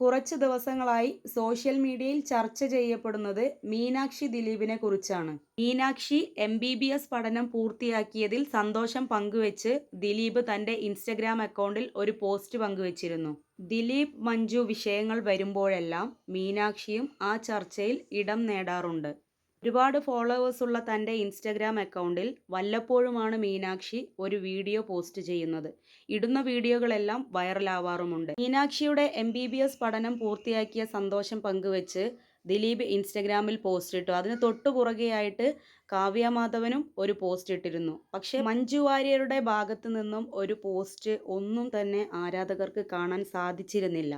കുറച്ച് ദിവസങ്ങളായി സോഷ്യൽ മീഡിയയിൽ ചർച്ച ചെയ്യപ്പെടുന്നത് മീനാക്ഷി ദിലീപിനെ കുറിച്ചാണ്. Meenakshi M B B S പഠനം പൂർത്തിയാക്കിയതിൽ സന്തോഷം പങ്കുവെച്ച് ദിലീപ് തന്റെ ഇൻസ്റ്റഗ്രാം അക്കൗണ്ടിൽ ഒരു പോസ്റ്റ് പങ്കുവച്ചിരുന്നു. ദിലീപ് മഞ്ജു വിഷയങ്ങൾ വരുമ്പോഴെല്ലാം മീനാക്ഷിയും ആ ചർച്ചയിൽ ഇടം നേടാറുണ്ട്. ഒരുപാട് ഫോളോവേഴ്സ് ഉള്ള തന്റെ ഇൻസ്റ്റഗ്രാം അക്കൗണ്ടിൽ വല്ലപ്പോഴുമാണ് മീനാക്ഷി ഒരു വീഡിയോ പോസ്റ്റ് ചെയ്യുന്നത്. ഇടുന്ന വീഡിയോകളെല്ലാം വൈറലാവാറുമുണ്ട് മീനാക്ഷിയുടെ എം ബി ബി എസ് പഠനം പൂർത്തിയാക്കിയ സന്തോഷം പങ്കുവെച്ച് ദിലീപ് ഇൻസ്റ്റഗ്രാമിൽ പോസ്റ്റ് ഇട്ടു. അതിന് തൊട്ടു പുറകെയായിട്ട് കാവ്യ മാധവനും ഒരു പോസ്റ്റ് ഇട്ടിരുന്നു. പക്ഷേ മഞ്ജു വാര്യരുടെ ഭാഗത്തു നിന്നും ഒരു പോസ്റ്റ് ഒന്നും തന്നെ ആരാധകർക്ക് കാണാൻ സാധിച്ചിരുന്നില്ല.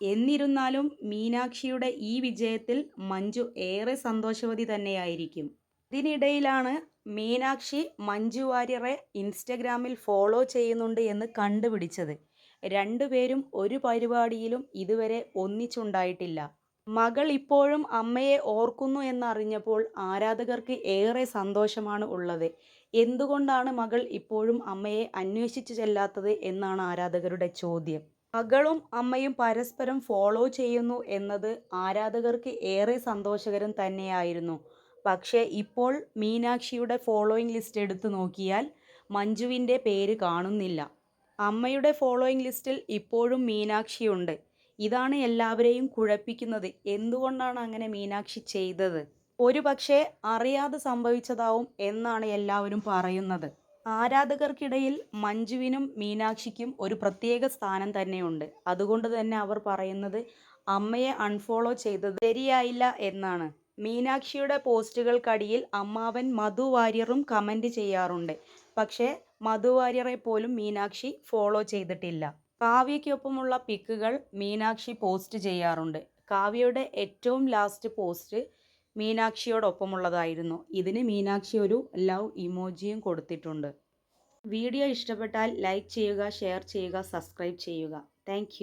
എന്നിരുന്നാലും മീനാക്ഷിയുടെ ഈ വിജയത്തിൽ മഞ്ജു ഏറെ സന്തോഷവതി തന്നെയായിരിക്കും. ഇതിനിടയിലാണ് മീനാക്ഷി മഞ്ജു വാര്യറെ ഇൻസ്റ്റഗ്രാമിൽ ഫോളോ ചെയ്യുന്നുണ്ട് എന്ന് കണ്ടുപിടിച്ചത്. രണ്ടുപേരും ഒരു പരിപാടിയിലും ഇതുവരെ ഒന്നിച്ചുണ്ടായിട്ടില്ല. മകൾ ഇപ്പോഴും അമ്മയെ ഓർക്കുന്നു എന്നറിഞ്ഞപ്പോൾ ആരാധകർക്ക് ഏറെ സന്തോഷമാണ് ഉള്ളത്. എന്തുകൊണ്ടാണ് മകൾ ഇപ്പോഴും അമ്മയെ അന്വേഷിച്ചു ചെല്ലാത്തത് എന്നാണ് ആരാധകരുടെ ചോദ്യം. മകളും അമ്മയും പരസ്പരം ഫോളോ ചെയ്യുന്നു എന്നത് ആരാധകർക്ക് ഏറെ സന്തോഷകരം തന്നെയായിരുന്നു. പക്ഷേ ഇപ്പോൾ മീനാക്ഷിയുടെ ഫോളോയിങ് ലിസ്റ്റ് എടുത്തു നോക്കിയാൽ മഞ്ജുവിന്റെ പേര് കാണുന്നില്ല. അമ്മയുടെ ഫോളോയിങ് ലിസ്റ്റിൽ ഇപ്പോഴും മീനാക്ഷിയുണ്ട്. ഇതാണ് എല്ലാവരെയും കുഴപ്പിക്കുന്നത്. എന്തുകൊണ്ടാണ് അങ്ങനെ മീനാക്ഷി ചെയ്തത്? ഒരു പക്ഷേ അറിയാതെ സംഭവിച്ചതാവും എന്നാണ് എല്ലാവരും പറയുന്നത്. ആരാധകർക്കിടയിൽ മഞ്ജുവിനും മീനാക്ഷിക്കും ഒരു പ്രത്യേക സ്ഥാനം തന്നെയുണ്ട്. അതുകൊണ്ട് തന്നെ അവർ പറയുന്നത് അമ്മയെ അൺഫോളോ ചെയ്തത് ശരിയായില്ല എന്നാണ്. മീനാക്ഷിയുടെ പോസ്റ്റുകൾക്കടിയിൽ അമ്മാവൻ മധു വാര്യറും കമന്റ് ചെയ്യാറുണ്ട്. പക്ഷേ മധു വാര്യറെ പോലും മീനാക്ഷി ഫോളോ ചെയ്തിട്ടില്ല. കാവ്യയ്ക്കൊപ്പമുള്ള പിക്കുകൾ മീനാക്ഷി പോസ്റ്റ് ചെയ്യാറുണ്ട്. കാവ്യയുടെ ഏറ്റവും ലാസ്റ്റ് പോസ്റ്റ് മീനാക്ഷിയോടൊപ്പമുള്ളതായിരുന്നു. ഇതിന് മീനാക്ഷി ഒരു ലവ് ഇമോജിയും കൊടുത്തിട്ടുണ്ട്. വീഡിയോ ഇഷ്ടപ്പെട്ടാൽ ലൈക്ക് ചെയ്യുക ഷെയർ ചെയ്യുക സബ്സ്ക്രൈബ് ചെയ്യുക. താങ്ക്